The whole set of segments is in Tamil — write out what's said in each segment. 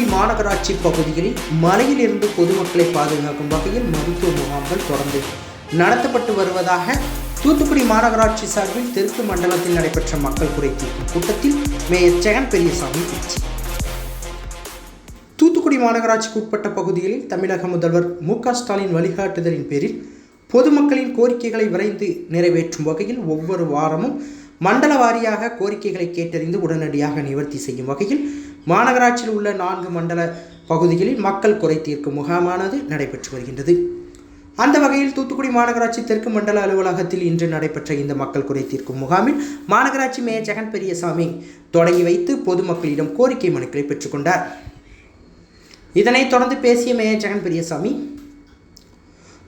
தூத்துக்குடி மாநகராட்சி பகுதிகளில் மலையில் பொதுமக்களை பாதுகாக்கும் வகையில் மருத்துவ முகாம்கள் தொடர்ந்து நடத்தப்பட்டு வருவதாக தூத்துக்குடி மாநகராட்சி சார்பில் தெற்கு மண்டலத்தில் நடைபெற்ற மக்கள் குறை தீர்க்கும் கூட்டத்தில் மேயர் ஜெகன் பெரியசாமி பேச்சு. தூத்துக்குடி மாநகராட்சிக்கு உட்பட்ட பகுதிகளில் தமிழக முதல்வர் மு ஸ்டாலின் வழிகாட்டுதலின் பேரில் பொதுமக்களின் கோரிக்கைகளை விரைந்து நிறைவேற்றும் வகையில் ஒவ்வொரு வாரமும் மண்டல வாரியாக கோரிக்கைகளை கேட்டறிந்து உடனடியாக நிவர்த்தி செய்யும் வகையில் மாநகராட்சியில் உள்ள நான்கு மண்டல பகுதிகளில் மக்கள் குறை தீர்க்கும் முகாமானது நடைபெற்று வருகின்றது. அந்த வகையில் தூத்துக்குடி மாநகராட்சி தெற்கு மண்டல அலுவலகத்தில் இன்று நடைபெற்ற இந்த மக்கள் குறை தீர்க்கும் முகாமில் மாநகராட்சி மேயர் ஜெகன் பெரியசாமி தொடங்கி வைத்து பொதுமக்களிடம் கோரிக்கை மனுக்களை பெற்றுக்கொண்டார் இதனைத் தொடர்ந்து பேசிய மேயர் ஜெகன் பெரியசாமி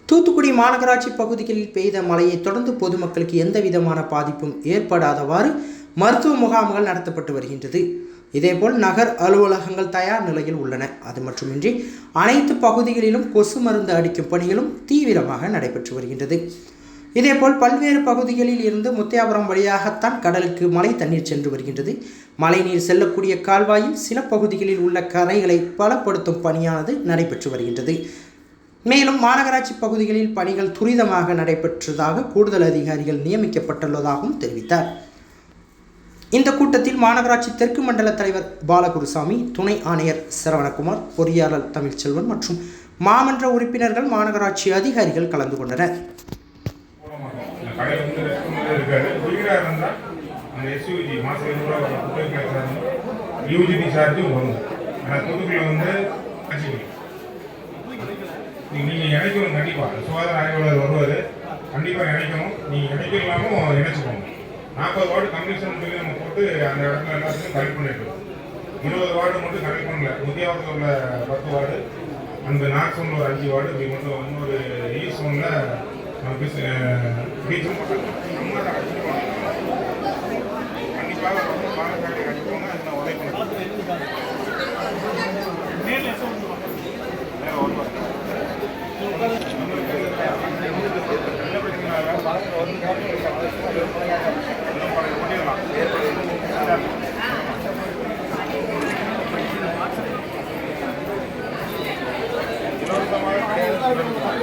தூத்துக்குடி மாநகராட்சி பகுதிகளில் பெய்த மழையை தொடர்ந்து பொதுமக்களுக்கு எந்த விதமான பாதிப்பும் ஏற்படாதவாறு மருத்துவ முகாம்கள் நடத்தப்பட்டு வருகின்றது. இதேபோல் நகர் அலுவலகங்கள் தயார் நிலையில் உள்ளன. அது மட்டுமின்றி அனைத்து பகுதிகளிலும் கொசு மருந்து அடிக்கும் பணிகளும் தீவிரமாக நடைபெற்று வருகின்றது. இதேபோல் பல்வேறு பகுதிகளில் இருந்து முத்தியாபுரம் வழியாகத்தான் கடலுக்கு மழை தண்ணீர் சென்று வருகின்றது. மழைநீர் செல்லக்கூடிய கால்வாயில் சில பகுதிகளில் உள்ள கரைகளை பலப்படுத்தும் பணியானது நடைபெற்று வருகின்றது. மேலும் மாநகராட்சி பகுதிகளில் பணிகள் துரிதமாக நடைபெற்றதாக கூடுதல் அதிகாரிகள் நியமிக்கப்பட்டுள்ளதாகவும் தெரிவித்தார். இந்த கூட்டத்தில் மாநகராட்சி தெற்கு மண்டல தலைவர் பாலகுருசாமி துணை ஆணையர் சரவணகுமார் பொறியாளர் தமிழ்ச்செல்வன் மற்றும் மாமன்ற உறுப்பினர்கள் மாநகராட்சி அதிகாரிகள் கலந்து கொண்டனர். இந்த கடையில் வந்து நீங்கள் இணைக்கணும் கண்டிப்பாக சுகாதார ஆய்வாளர் வருவார். கண்டிப்பாக இணைக்கணும் நீங்கள் இணைக்கலாமும் இணைச்சிக்கணும் நாற்பது வார்டு கம்யூனிஷன் சொல்லி நம்ம போட்டு அந்த இடத்துல எல்லாத்தையும் கலெக்ட் பண்ணிட்டோம். இருபது வார்டு மட்டும் கலெக்ட் பண்ணல. முத்தியாவரத்தில் உள்ள பத்து வார்டு அந்த நார்த் சோனில் ஒரு அஞ்சு வார்டு இப்படி மட்டும் இன்னொரு ஈஸ்ட் சோனில் நம்ம பீச் பீச்சும் நம்ம கண்டிப்பாக ரொம்ப பாலக்காட்டை நான் உதவி பண்ணுறேன். வேற பிரச்சனை இலவசமாக